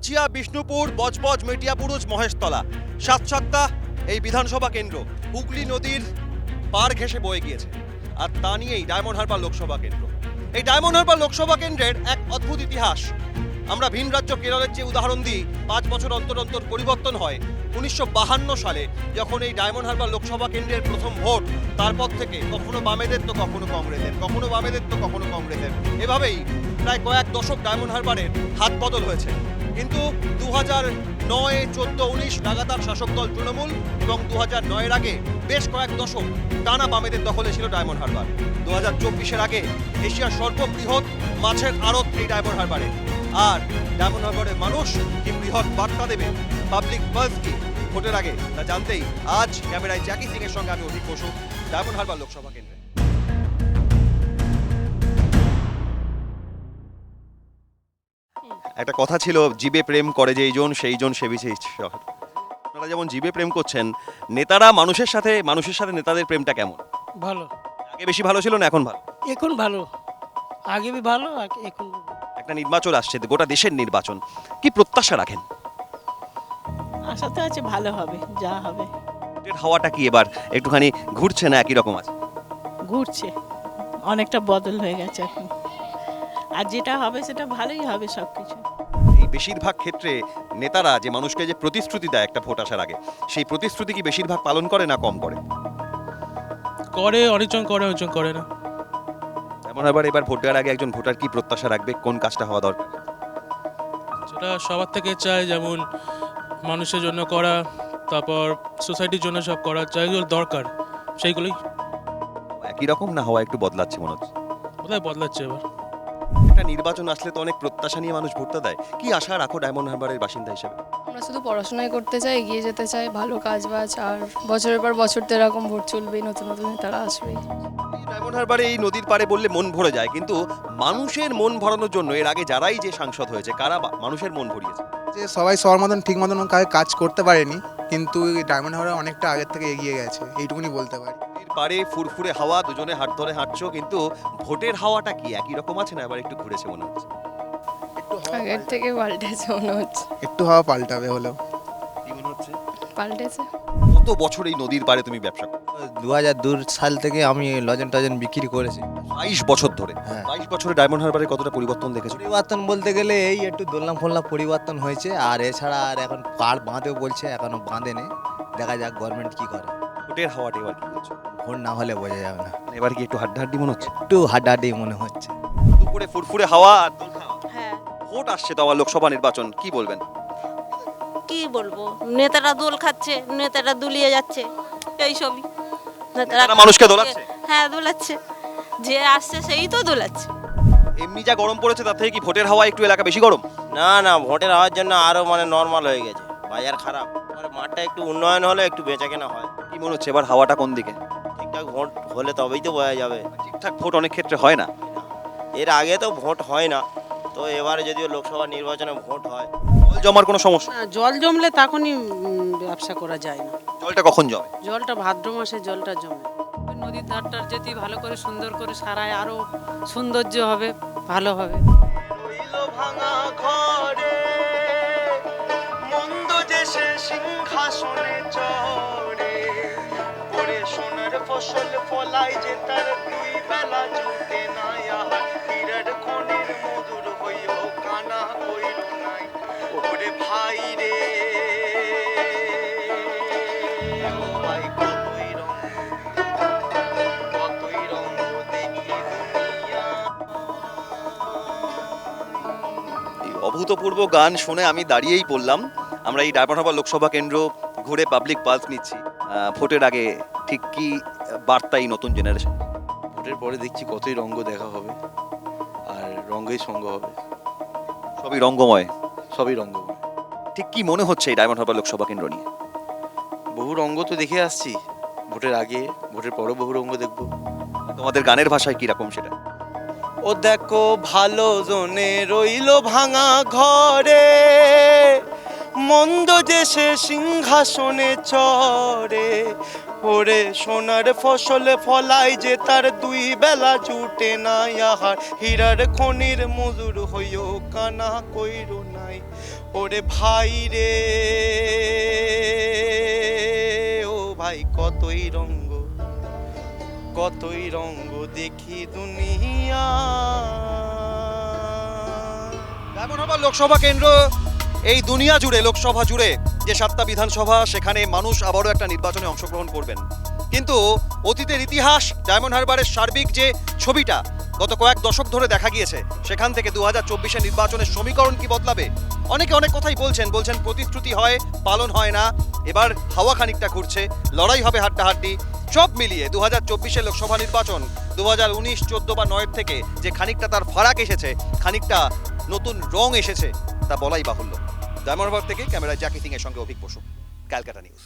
আগাছিয়া বিষ্ণুপুর, বজবজ মেটিয়াপুরুষ মহেশতলা। সাত এই বিধানসভা কেন্দ্র। হুগলি নদীর পার ঘেঁষে বয়ে গিয়েছে। আর তা নিয়েই ডায়মন্ড হারবার লোকসভা কেন্দ্র। এই ডায়মন্ড হারবার লোকসভা কেন্দ্রের এক অদ্ভুত ইতিহাস। আমরা ভিন রাজ্য কেরলের যে উদাহরণ দিই, পাঁচ বছর অন্তর অন্তর পরিবর্তন হয় উনিশশো সালে, যখন এই ডায়মন্ড হারবার লোকসভা কেন্দ্রের প্রথম ভোট। তারপর থেকে কখনো বামেদের, তো কখনো কংগ্রেসের, কখনো বামেদের, তো কখনো কংগ্রেসের। এভাবেই প্রায় কয়েক দশক ডায়মন্ড হারবারের হাত বদল হয়েছে। কিন্তু দু হাজার নয়, চোদ্দ, উনিশ লাগাতার শাসক দল তৃণমূল এবং দু হাজার নয়ের আগে বেশ কয়েক দশক টানা বামেদের দখলে ছিল ডায়মন্ড হারবার। দু হাজার চব্বিশের আগে এশিয়ার সর্ববৃহৎ মাছের আড়ত এই ডায়মন্ড হারবারে। আর ডায়মন্ড হারবারের মানুষ কি বৃহৎ বার্তা দেবে পাবলিক বাস কি? ভোটের আগে তা জানতেই আজ ক্যামেরায় জ্যাকি সিং এর সঙ্গে আমি অধিক বসু, ডায়মন্ড হারবার লোকসভা কেন্দ্রে। একটা কথা ছিল জীবে প্রেম করে যেই জন সেই জন সেবিছে ঈশ্বর। আপনারা যেমন জীবে প্রেম করছেন নেতারা মানুষের সাথে মানুষের সাথে নেতাদের প্রেমটা কেমন? ভালো। আগে বেশি ভালো ছিল না এখন ভালো? এখন ভালো। আগে বি ভালো এখন একটা নির্বাচন আসছে গোটা দেশের নির্বাচন। কি প্রত্যাশা রাখেন? আশা তো আছে ভালো হবে যা হবে। ভোটের হাওয়াটা কি এবার একটুখানি ঘুরছে না একই রকম আছে? ঘুরছে অনেকটা বদল হয়ে গেছে এখন। আর যেটা হবে সেটা ভালোই হবে সব কিছু এই বেশিরভাগ ক্ষেত্রে নেতারা যে মানুষকে যে প্রতিশ্রুতি দেয় একটা ভোট আসার আগে সেই প্রতিশ্রুতি কি বেশিরভাগ পালন করে না কম করে? করে অনেকজন করে অনেকজন করে না। এমন এবার এবার ভোট দেওয়ার আগে একজন ভোটার কি প্রত্যাশা রাখবে? কোন কাজটা হওয়া দরকার? সেটা সবার থেকে চায় যেমন মানুষের জন্য করা তারপর সোসাইটির জন্য সব করা যেগুলো দরকার সেইগুলোই। একই রকম না হওয়া একটু বদলাচ্ছে মনে হচ্ছে? বোধহয় বদলাচ্ছে এবার? একটা নির্বাচন আসলে তো অনেক প্রত্যাশা নিয়ে মানুষ ভোটটা দেয়। কি আশা রাখো ডায়মন্ড হারবারের বাসিন্দা হিসেবে? আমরা শুধু পড়াশোনাই করতে চাই এগিয়ে যেতে চাই ভালো কাজ বাজ আর বছরের পর বছর তো এরকম ভোট চলবেই নতুন নতুন নেতারা আসবেই। ডায়মন্ড হারবারে এই নদীর পাড়ে বললে মন ভরে যায় কিন্তু মানুষের মন ভরানোর জন্য এর আগে যারাই যে সাংসদ হয়েছে কারা মানুষের মন ভরিয়েছে? যে সবাই সবার মতন ঠিক মতন কাজ- কাজ করতে পারেনি কিন্তু ডায়মন্ড হারবার অনেকটা আগের থেকে এগিয়ে গেছে এইটুকুনি বলতে পারি। পাড়ে ফুরফুরে হাওয়া দুজনে হাত ধরে হাঁটছো কিন্তু ভোটের হাওয়াটা কি? একই রকম আছে না? এবার একটু ঘুরেছে মনে হচ্ছে। আগের থেকে পাল্টেছে মনে হচ্ছে। একটু হাওয়া পাল্টাবে হলেও। কি মনে হচ্ছে? পাল্টেছে। কত বছর এই নদীর পাড়ে তুমি ব্যবসা করো দু হাজার দু সাল থেকে আমি লজেন টজেন বিক্রি করেছি। বাইশ বছর ধরে। হ্যাঁ। বাইশ বছরে ডায়মন্ড হারবারে কতটা পরিবর্তন দেখেছ? পরিবর্তন বলতে গেলে এই একটু দোলনা ফোলনা পরিবর্তন হয়েছে আর এছাড়া আর এখন পাড় বাঁধেও বলছে এখনও বাঁধে নেই দেখা যাক গভর্নমেন্ট কি করে। ভোটের হাওয়াটা এবার কি করছ ভোট না হলে বোঝা যাবে না। এবার কি একটু হাড্ডাহাড্ডি মনে হচ্ছে? একটু হাড্ডাহাড্ডি মনে হচ্ছে। দুপুরে ফুরফুরে হাওয়া আর দোল খাওয়া। হ্যাঁ। ভোট আসছে তো আবার লোকসভা নির্বাচন কি বলবেন? কি বলব? নেতারা দোল খাচ্ছে নেতারা দুলিয়ে যাচ্ছে এই সবই। নেতারা মানুষকে দোলাচ্ছে? হ্যাঁ দোলাচ্ছে। যে আসছে সেই তো দোলাচ্ছে। এমনি যা গরম পড়েছে তার থেকে কি ভোটের হাওয়া একটু এলাকা বেশি গরম? না না ভোটের হওয়ার জন্য আরও মানে নর্মাল হয়ে গেছে। বাজার খারাপ। মানে মাঠটা একটু উন্নয়ন হলে একটু বেচা কেনা হয়। কি মনে হচ্ছে এবার হাওয়াটা কোন দিকে? ঠিকঠাক ভোট হলে তবেই তো বোঝা যাবে। ঠিকঠাক ভোট অনেক ক্ষেত্রে হয় না। এর আগে তো ভোট হয় না তো এবারে যদিও লোকসভা নির্বাচনে ভোট হয়। জল জমার কোনো সমস্যা? না, জল জমলে তখনই ব্যবসা করা যায় না। জলটা কখন জমে? জলটা ভাদ্র মাসে জলটা জমে। ওই নদীর ধারটার যদি ভালো করে সুন্দর করে সারায় আরও সৌন্দর্য হবে ভালো হবে। ভাঙা ঘরে মন্দ সিংহাসনে সোনার ফসল ফলাই যে তার দুই বেলা জুটে নাই আহার। খনির মধুর হইও কানা নাই। ওরে ভাই রে অভূতপূর্ব গান শুনে আমি দাঁড়িয়েই পড়লাম। আমরা এই ডায়মন্ড লোকসভা কেন্দ্র ঘুরে পাবলিক পালস নিচ্ছি। ভোটের আগে ঠিক কি বার্তা এই নতুন জেনারেশন ভোটের পরে দেখছি কতই রঙ্গ দেখা হবে আর রঙ্গই সঙ্গ হবে। সবই রঙ্গময়। সবই রঙ্গময়। ঠিক কি মনে হচ্ছে এই ডায়মন্ড হারবার লোকসভা কেন্দ্র নিয়ে? বহু রঙ্গ তো দেখে আসছি ভোটের আগে ভোটের পরও বহু রঙ্গ দেখব। তোমাদের গানের ভাষায় কি রকম সেটা? ও দেখো ভালো জনে রইল ভাঙা ঘরে। মন্দ সে সিংহাসনে চড়ে, ওরে সোনার ফসলে ফলাই যে তার দুই বেলা জুটে নাই আহার। হীরার খনির মজুর হইও কানা কইরো নাই। ওরে ভাই রে, ও ভাই কতই রঙ্গ কতই রঙ্গ দেখি দুনিয়া। ডায়মন্ড হারবার লোকসভা কেন্দ্র? এই দুনিয়া জুড়ে, লোকসভা জুড়ে যে সাতটা বিধানসভা, সেখানে মানুষ আবারও একটা নির্বাচনে অংশগ্রহণ করবেন। কিন্তু অতীতের ইতিহাস, ডায়মন্ড হারবারের সার্বিক যে ছবিটা, গত কয়েক দশক ধরে দেখা গিয়েছে, সেখান থেকে দু হাজার চব্বিশে নির্বাচনের সমীকরণ কি বদলাবে? অনেকে অনেক কথাই বলছেন বলছেন প্রতিশ্রুতি হয়, পালন হয় না, এবার হাওয়া খানিকটা ঘুরছে, লড়াই হবে হাড্ডাহাড্ডি। সব মিলিয়ে দু হাজার চব্বিশে লোকসভা নির্বাচন দু হাজার উনিশ, চোদ্দ বা নয়ের থেকে যে খানিকটা তার ফারাক এসেছে, খানিকটা নতুন রং এসেছে, তা বলাই বাহুল্য। ডায়মন্ড হারবার থেকে ক্যামেরায় জ্যাকি সিং এর সঙ্গে অভিক বসু ক্যালকাটা নিউজ।